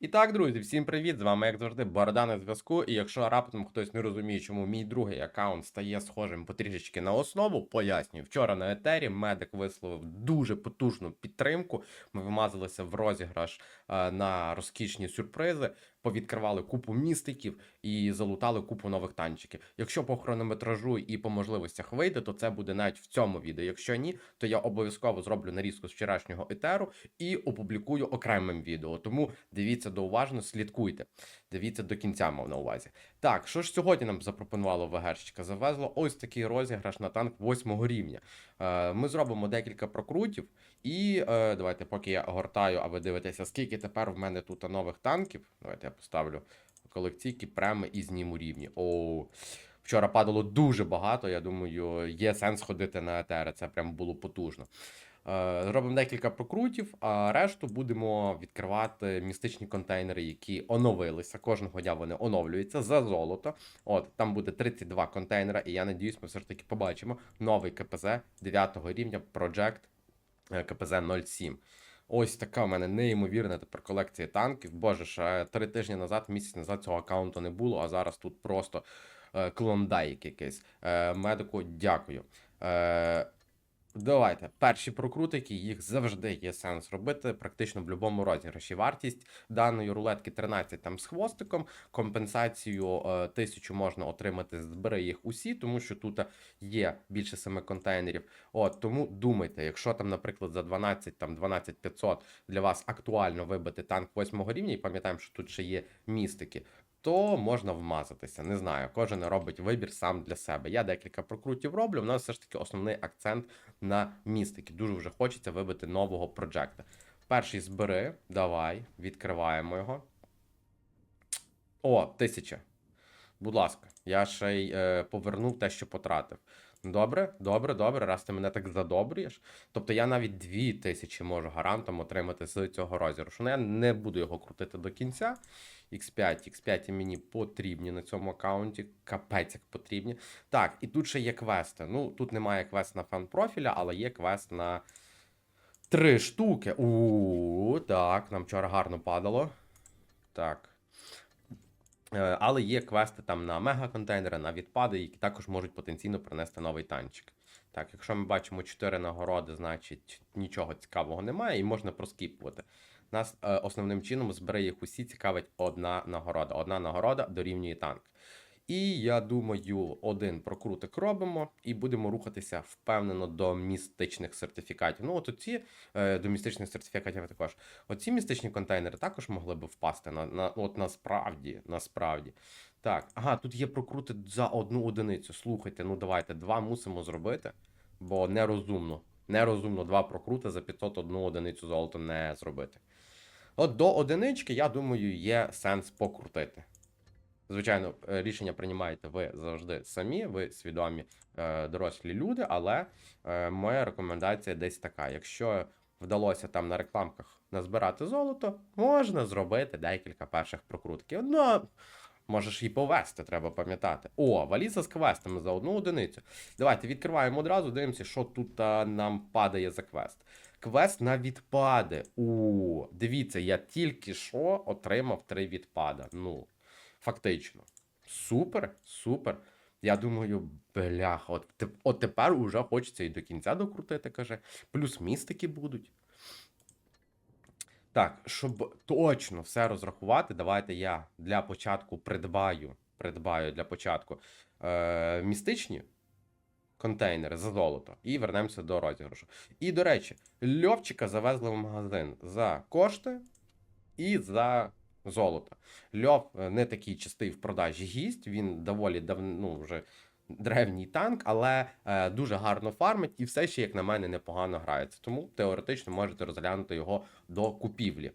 І так, друзі, всім привіт! З вами, як завжди, Борода на зв'язку. І якщо раптом хтось не розуміє, чому мій другий аккаунт стає схожим потрішечки на основу, пояснюю. Вчора на етері медик висловив дуже потужну підтримку. Ми вимазалися в розіграш е, на розкішні сюрпризи, повідкривали купу містиків і залутали купу нових танчиків. Якщо по хронометражу і по можливостях вийде, то це буде навіть в цьому відео. Якщо ні, то я обов'язково зроблю нарізку з вчорашнього етеру і опублікую окремим відео. Тому дивіться до уважно, слідкуйте. Дивіться до кінця, мав на увазі. Так, що ж сьогодні нам запропонувало ВГшечка? Завезло ось такий розіграш на танк 8 рівня. Е, ми зробимо декілька прокрутів, і е, давайте, поки я гортаю, а ви дивитеся, скільки тепер в мене тут нових танків. Давайте я поставлю колекційки прямо і зніму рівні. О, вчора падало дуже багато. Я думаю, є сенс ходити на етери. Це прям було потужно. Е, Зробимо декілька прокрутів, а решту будемо відкривати містичні контейнери, які оновилися. Кожного дня вони оновлюються за золото. От там буде 32 контейнера, і я надіюсь, ми все ж таки побачимо новий КПЗ 9 рівня Project е, КПЗ 07. Ось така в мене неймовірна тепер колекція танків. Боже, ж, три тижні назад, місяць назад цього аккаунту не було, а зараз тут просто е, клондайк якийсь. Е, медику, дякую. Е, Давайте, перші прокрутики, їх завжди є сенс робити практично в будь-якому розіграші. Вартість даної рулетки 13 там з хвостиком. Компенсацію е, тисячу можна отримати, збери їх усі, тому що тут є більше семи контейнерів. От тому думайте, якщо там, наприклад, за 12 там 12500 для вас актуально вибити танк 8 рівня, і пам'ятаємо, що тут ще є містики. То можна вмазатися. Не знаю, кожен робить вибір сам для себе. Я декілька прокрутів роблю. У нас все ж таки основний акцент на містики. Дуже вже хочеться вибити нового проджекта. Перший збери, давай, відкриваємо його. О, тисяча. Будь ласка, я ще й е, повернув те, що потратив. Добре, добре, добре, раз ти мене так задобрюєш. Тобто я навіть дві тисячі можу гарантом отримати з цього розіграшу. Ну я не буду його крутити до кінця. X5, X5 мені потрібні на цьому аккаунті. Капець як потрібні. Так, і тут ще є квести. Ну, тут немає квест на фан профіля, але є квест на три штуки. У, так, нам вчора гарно падало. Так. Е, Але є квести там на мега-контейнери, на відпади, які також можуть потенційно принести новий танчик. Так, якщо ми бачимо 4 нагороди, значить нічого цікавого немає і можна проскіпувати. Нас е, основним чином збере їх усі цікавить одна нагорода. Одна нагорода дорівнює танк. І я думаю, один прокрутик робимо і будемо рухатися впевнено до містичних сертифікатів. Ну, от оці е, до містичних сертифікатів також. Оці містичні контейнери також могли б впасти на, на от насправді, насправді. Так, ага, тут є прокрути за одну одиницю. Слухайте, ну давайте, два мусимо зробити, бо нерозумно. Нерозумно два прокрути за 501 одиницю золота не зробити. От до одинички, я думаю, є сенс покрутити. Звичайно, е, рішення приймаєте ви завжди самі, ви свідомі е, дорослі люди, але е, моя рекомендація десь така: якщо вдалося там на рекламках назбирати золото, можна зробити декілька перших прокрутків. Ну, можеш і повести, треба пам'ятати. О, валіза з квестами за одну одиницю. Давайте відкриваємо одразу, дивимося, що тут а, нам падає за квест. Квест на відпади. У, дивіться, я тільки що отримав три відпада. Ну, фактично. Супер, супер. Я думаю, бляха, от, от тепер уже хочеться і до кінця докрутити, каже. Плюс містики будуть. Так, щоб точно все розрахувати, давайте я для початку придбаю, придбаю для початку е, містичні контейнери за золото і вернемося до розіграшу. І, до речі, Льовчика завезли в магазин за кошти і за золото. Льов е, не такий частий в продажі гість, він доволі давно ну, вже древній танк, але е, дуже гарно фармить і все ще, як на мене, непогано грається. Тому теоретично можете розглянути його до купівлі.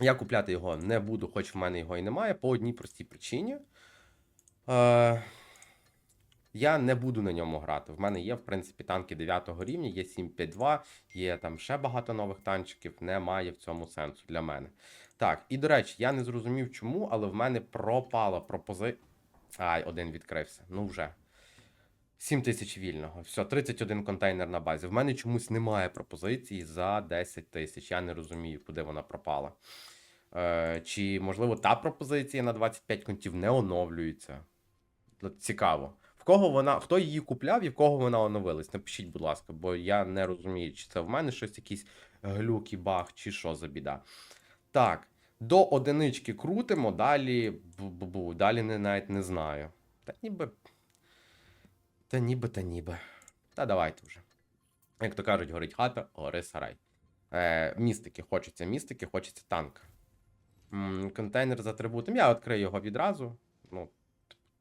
Я купляти його не буду, хоч в мене його і немає, по одній простій причині. Е, я не буду на ньому грати. В мене є, в принципі, танки 9 рівня, є 752, є там ще багато нових танчиків. Немає в цьому сенсу для мене. Так, і до речі, я не зрозумів чому, але в мене пропала пропозиція. Ай, один відкрився. Ну вже. 7 тисяч вільного. Все, 31 контейнер на базі. В мене чомусь немає пропозиції за 10 тисяч. Я не розумію, куди вона пропала. Е, чи, можливо, та пропозиція на 25 контів не оновлюється. Цікаво. В кого вона, хто її купляв і в кого вона оновилась? Напишіть, будь ласка, бо я не розумію, чи це в мене щось, якийсь глюк і баг, чи що за біда. Так, до одинички крутимо, далі. бу-бу-бу, Далі не, навіть не знаю. Та ніби. Та ніби, та ніби. Та давайте вже. Як то кажуть, горить хата, гори сарай. Е, містики, хочеться містики, хочеться танка. М, контейнер з атрибутом. Я відкрию його відразу. Ну,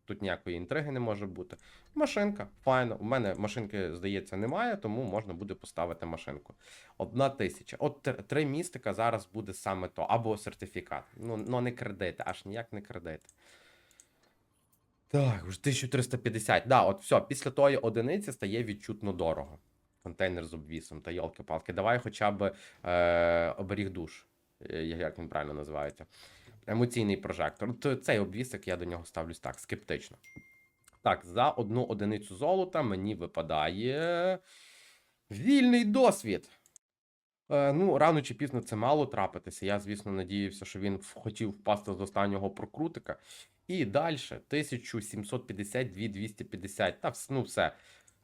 тут ніякої інтриги не може бути. Машинка, файно. У мене машинки, здається, немає, тому можна буде поставити машинку. Одна тисяча. От три містика зараз буде саме то. Або сертифікат. Ну, ну не кредити, аж ніяк не кредити. Так, вже 1350. Да, от все, після тої одиниці стає відчутно дорого. Контейнер з обвісом та йолки-палки. Давай хоча б е, оберіг душ. Е, Як він правильно називається? Емоційний прожектор. От цей обвісик я до нього ставлюсь так, скептично. Так, за одну одиницю золота мені випадає вільний досвід. Е, ну, рано чи пізно це мало трапитися. Я, звісно, надіявся, що він хотів впасти з останнього прокрутика. І далі 1752 250. Та ну все.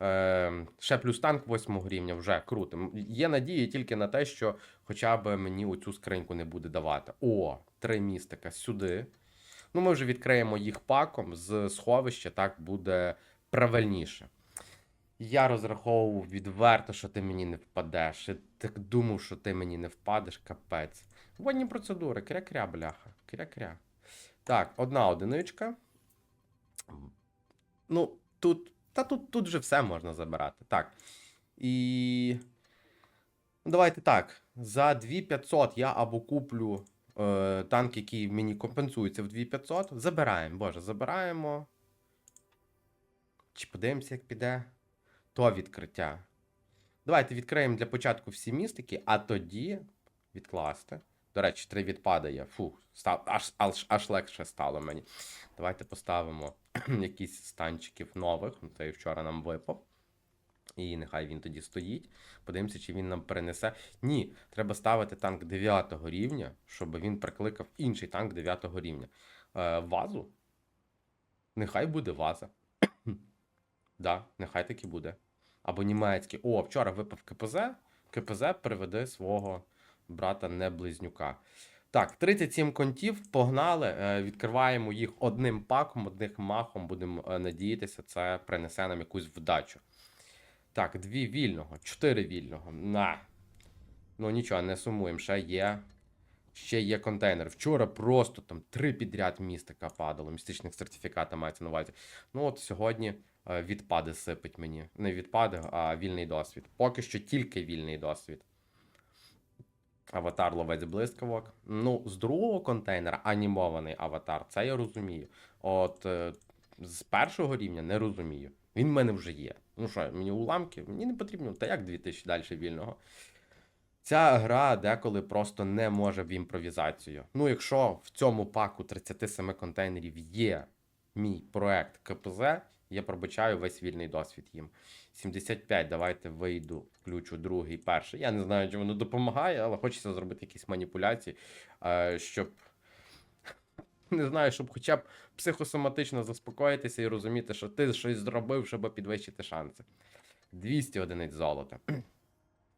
Е, ще плюс танк 8 рівня вже круто. Є надії тільки на те, що хоча б мені оцю скриньку не буде давати. О, три містика сюди. Ну, ми вже відкриємо їх паком з сховища, так буде правильніше. Я розраховував відверто, що ти мені не впадеш. Я так думав, що ти мені не впадеш, капець. Водні процедури, кря-кря, бляха. Кря-кря. Так, одна одиничка. Ну, тут. Та тут, тут вже все можна забирати. Так. І. Ну, давайте так. За 2500 я або куплю е, танк, який мені компенсується в 2500. Забираємо, боже, забираємо. Чи подивимося, як піде то відкриття. Давайте відкриємо для початку всі містики, а тоді відкласти. До речі, три відпади є. Фух, став, аж, аж, аж легше стало мені. Давайте поставимо якісь станчиків нових. Ну, Цей вчора нам випав. І нехай він тоді стоїть. Подивимося, чи він нам перенесе. Ні, треба ставити танк 9 рівня, щоб він прикликав інший танк 9 рівня. Е, вазу. Нехай буде ваза. Да, нехай таки буде. Або німецький. О, вчора випав КПЗ. КПЗ приведе свого брата не близнюка. Так, 37 контів, погнали. Е, Відкриваємо їх одним паком, одним махом. Будемо е, надіятися, це принесе нам якусь вдачу. Так, дві вільного, чотири вільного. На. Ну нічого, не сумуємо. Ще є. Ще є контейнер. Вчора просто там три підряд містика падало. Містичних сертифіката мається на увазі. Ну от сьогодні е, відпади сипить мені. Не відпади, а вільний досвід. Поки що тільки вільний досвід. Аватар ловець блискавок. Ну, з другого контейнера анімований аватар, це я розумію. От е, з першого рівня не розумію. Він в мене вже є. Ну що, мені уламки, мені не потрібно, та як 2000 далі вільного. Ця гра деколи просто не може в імпровізацію. Ну, якщо в цьому паку 37 контейнерів є мій проект КПЗ, я пробачаю весь вільний досвід їм. 75, давайте вийду, включу другий, перший. Я не знаю, чи воно допомагає, але хочеться зробити якісь маніпуляції, е, щоб. Не знаю, щоб хоча б психосоматично заспокоїтися і розуміти, що ти щось зробив, щоб підвищити шанси. 200 одиниць золота.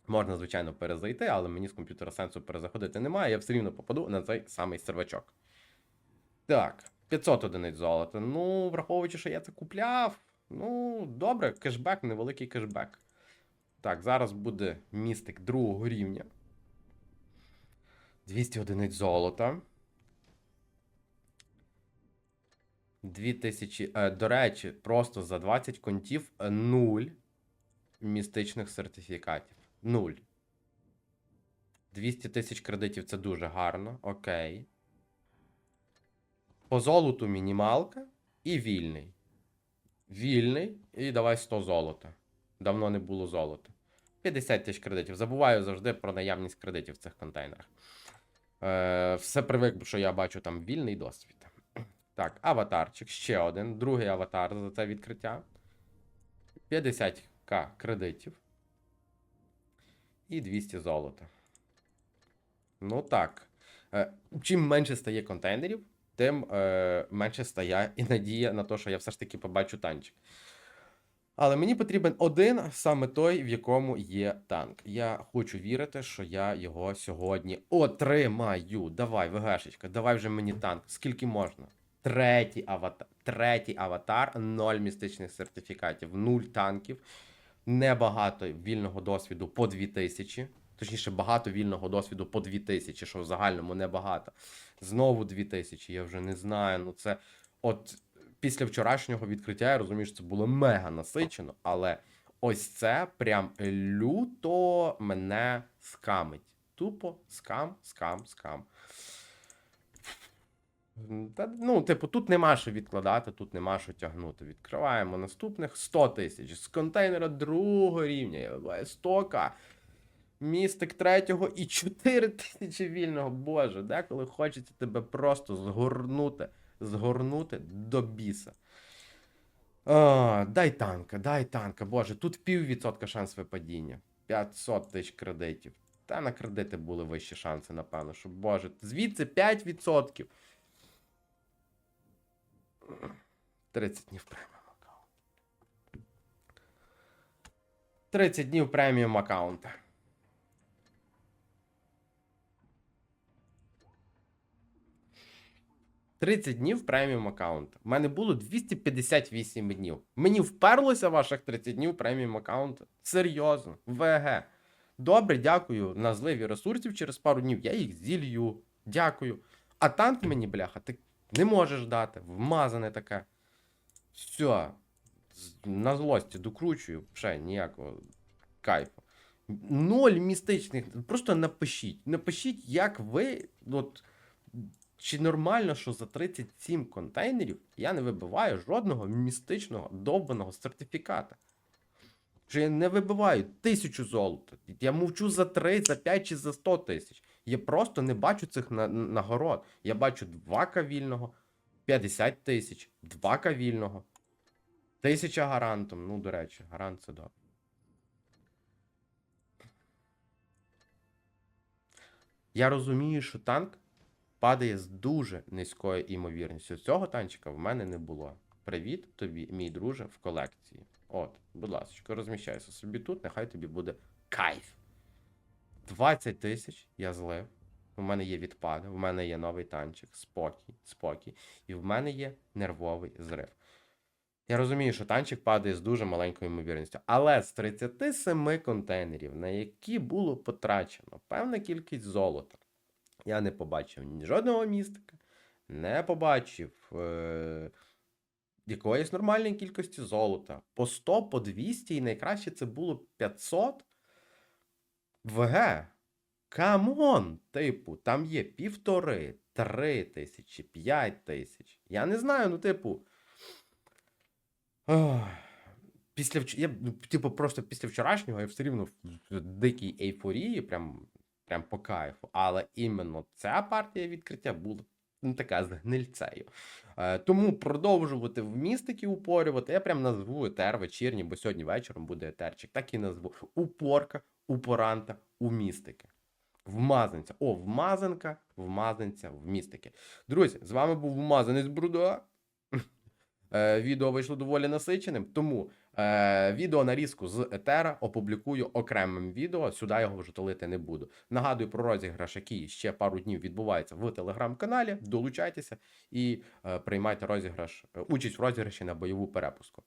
Можна, звичайно, перезайти, але мені з комп'ютера сенсу перезаходити немає, я все рівно попаду на цей самий сервачок. Так, 500 одиниць золота. Ну, враховуючи, що я це купляв. Ну, добре, кешбек, невеликий кешбек. Так, зараз буде містик другого рівня. 200 одиниць золота. 2000. Е, до речі, просто за 20 контів 0 містичних сертифікатів. 0. 200 тисяч кредитів це дуже гарно. Окей. По золоту мінімалка і вільний. Вільний. І давай 100 золота. Давно не було золота. 50 тисяч кредитів. Забуваю завжди про наявність кредитів в цих контейнерах. Е, все привик, що я бачу там вільний досвід. Так, аватарчик, ще один. Другий аватар за це відкриття. 50к кредитів. І 200 золота. Ну так. Е, чим менше стає контейнерів, тим е, менше стає і надія на те, що я все ж таки побачу танчик. Але мені потрібен один, саме той, в якому є танк. Я хочу вірити, що я його сьогодні отримаю. Давай, ВГшечка, давай вже мені танк. Скільки можна? Третій аватар, третій аватар, ноль містичних сертифікатів, нуль танків, небагато вільного досвіду по 2000. Точніше, багато вільного досвіду по 2000, що в загальному небагато. Знову 2000, я вже не знаю. Ну це от після вчорашнього відкриття я розумію, що це було мега насичено, але ось це прям люто мене скамить. Тупо скам, скам, скам. Та, ну, типу, тут нема що відкладати, тут нема що тягнути. Відкриваємо наступних 100 тисяч. З контейнера другого рівня. Я 100к. Містик третього і 4 тисячі вільного. Боже, деколи хочеться тебе просто згорнути, згорнути до біса. О, дай танка, дай танка. Боже, тут піввідсотка шанс випадіння. 500 тисяч кредитів. Та на кредити були вищі шанси, напевно, що Боже. Звідси 5%. 30 днів преміум аккаунт. 30 днів преміум аккаунта. «30 днів преміум аккаунт. У мене було 258 днів. Мені вперлося ваших 30 днів преміум аккаунт. Серйозно, ВГ. Добре, дякую. На зливі ресурсів через пару днів я їх зілью. Дякую. А танк мені, бляха, ти не можеш дати. Вмазане таке. Все. На злості докручую. Ще ніякого кайфу. Ноль містичних. Просто напишіть. Напишіть, як ви. От, чи нормально, що за 37 контейнерів я не вибиваю жодного містичного довбаного сертифіката. Що я не вибиваю тисячу золота. Я мовчу за 3, за 5 чи за 100 тисяч. Я просто не бачу цих на- нагород. Я бачу 2 вільного, 50 тисяч, 2 вільного, 1000 гарантом. Ну, до речі, гарант це добре. Я розумію, що танк падає з дуже низькою імовірністю. Цього танчика в мене не було. Привіт тобі, мій друже, в колекції. От, будь ласка, розміщайся собі тут, нехай тобі буде кайф. 20 тисяч я злив. У мене є відпади, в мене є новий танчик, спокій, спокій. І в мене є нервовий зрив. Я розумію, що танчик падає з дуже маленькою ймовірністю, але з 37 контейнерів, на які було потрачено певна кількість золота, я не побачив ні жодного містика, не побачив е- якоїсь нормальної кількості золота. По 100, по 200, і найкраще це було 500. ВГ. Камон! Типу, там є півтори, три тисячі, п'ять тисяч. Я не знаю, ну, типу. Ох, Після я, ну, типу, просто після вчорашнього я все рівно в дикій ейфорії, прям, прям по кайфу. Але іменно ця партія відкриття була ну, така з гнильцею. Е, тому продовжувати в містики упорювати. Я прям назву етер вечірній, бо сьогодні вечором буде етерчик. Так і назву. Упорка, упоранта, у містики. Вмазанця. О, вмазанка, вмазанця, в містики. Друзі, з вами був вмазанець Бруда. Е, Відео вийшло доволі насиченим, тому е, відео нарізку з етера опублікую окремим відео. Сюди його вже толити не буду. Нагадую про розіграш, який ще пару днів відбувається в телеграм-каналі. Долучайтеся і е, приймайте розіграш, е, участь в розіграші на бойову перепуску.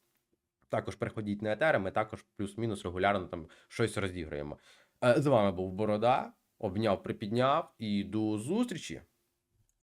Також приходіть на етери, ми також плюс-мінус регулярно там щось розіграємо. Е, з вами був Борода. Обняв, припідняв і до зустрічі!